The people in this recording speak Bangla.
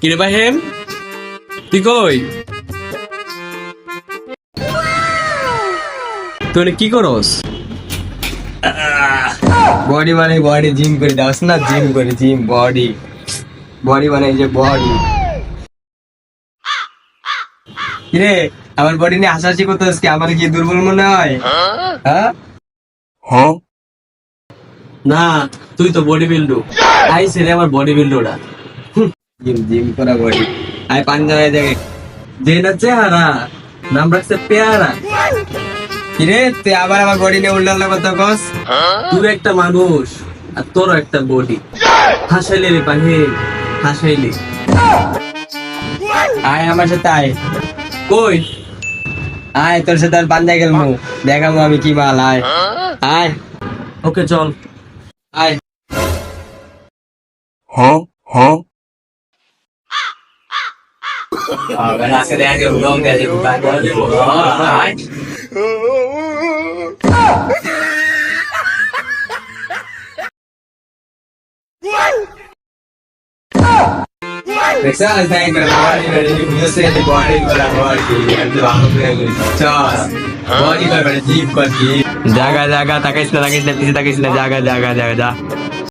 কিরে বাহেম তুই কই? তুই কি করস? বডি মানে বডি জিম করে দাস না? জিম করে জিম বডি বডি মানে যে বডি কিরে আমার বডি নিয়ে হাসাহাসি করতেছিস কি? আমার কি দুর্বল মনে হয়? হ্যাঁ? না তুই তো বডি বিল্ডু আইসে রে আমার বডি বিল্ডুরা জিম জিম করা বডি পাঞ্জাবে দেখে না চেহারা নাম রাখছে পেয়ারা। কিরে তুই আবার আমার বডি নিয়ে কথা কস? তুই একটা মানুষ আর তোরও একটা বডি হাসাইলে রে বাহেম হাসাইলে। আয় আমার সাথে আয়। কই? আয় তোর সাথে আর পাঞ্জা গেল দেখাবো আমি কি মাল আয়। আয়। ওকে চল। আয়। Oh, we're not gonna have to go get it back on you. Alright. Next time I my body ready, you just say the body for a body and the bottom level. Chos. Body for a jeep for jeep. जागा जागा तकिस ना तकिस ना पीछे तकिस ना जागा जागा जागा जा